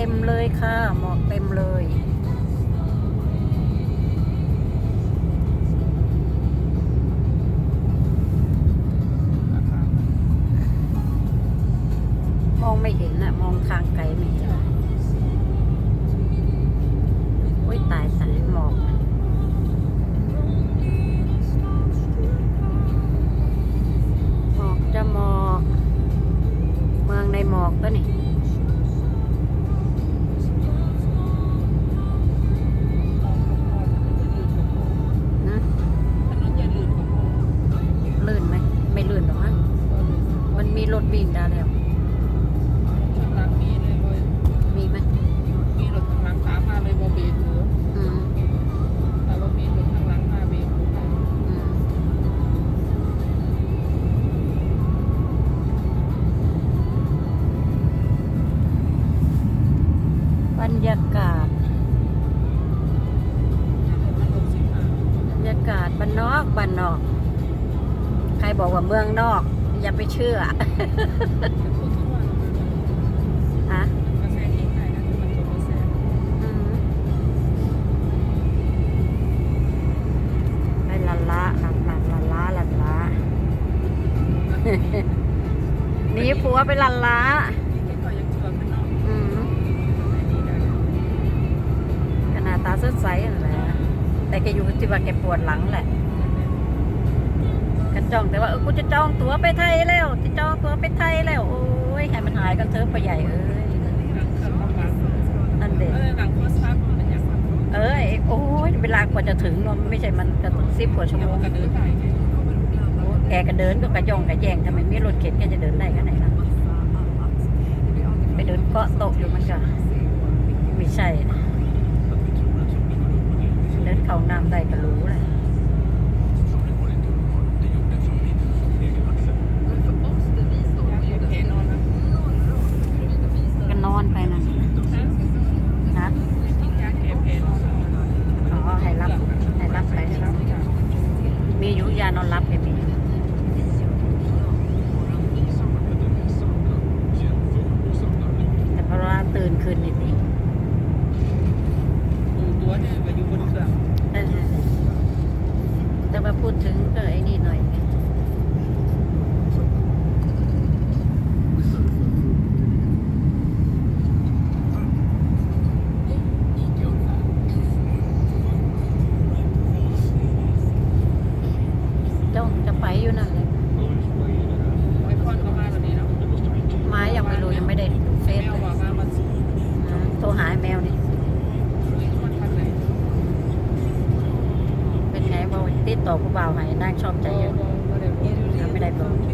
ต็มเลยค่ะ หมอกเต็มเลย มองไม่เห็นนะมองทางไกลไม่เห็นอุ้ยตายตายหมอกหมอกจะหมอก เมืองในหมอกก็นี่าแล้วางลังมีเลยเลยมีไหมมีรถข้างหลังสามมาเลยบอเบรกหรืออืว่ารถข้างหลังมาเบรกหอืมบรรยากาศบบรรยากาศบ้านนอกบ้านนอก ใครบอกว่าเมืองนอก อย่าไปเชื่อฮะอืมไปละละละละละละละละหนีผัวไปละละอืมขนาดตาสดใสนั่นแหละแต่แกอยู่ที่ว่าแกปวดหลังแหละ จ้องแต่ว่าเออกูจะจองตั๋วไปไทยแล้ว จะจองตั๋วไปไทยแล้ว โอ้ยให้มันหายกันเถอะไปใหญ่เอ้ยนั่นเด็กเอ้ยโอ้ยเวลากว่าจะถึงเนอะไม่ใช่มันจะต้องสิบกว่าชั่วโมงแกก็เดินก็กระยองกระแยงทำไมไมีรถเข็นแกจะเดินได้กันไหนล่ะไปเดินเกาะโตกอยู่มันก็ไม่ใช่นะเดินเข้าน้ำได้ก็รู้เลยก็นอนไปนั่นนะอ๋อให้รับให้รับไปให้รับมีอยู่ยานอนรับแกมีแต่เพราะว่าตื่นคืนนิดนี้เออแต่ว่าพูดถึงก็ไอ้นี่หน่อยไงจ้องจะไปอยู่นั่นเลยมายังไม่รู้ยังไม่ได้ดูเฟซเลยอ่าโทรหาไอ้แมวนี่เป็นไงบ่าว ต่อผู้บ่าวให้นางชอบใจเยอะอ่ไม่ได้บอกอื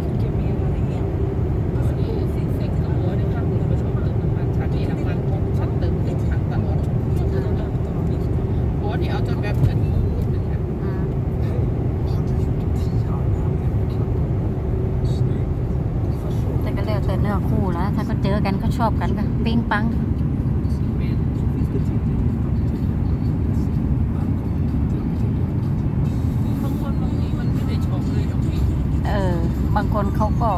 มแต่ก็แล้วแต่เนื้อคู่แล้ว ถ้าก็เจอกันก็ชอบกันก็ปิ้งปัง บางคนเขาก็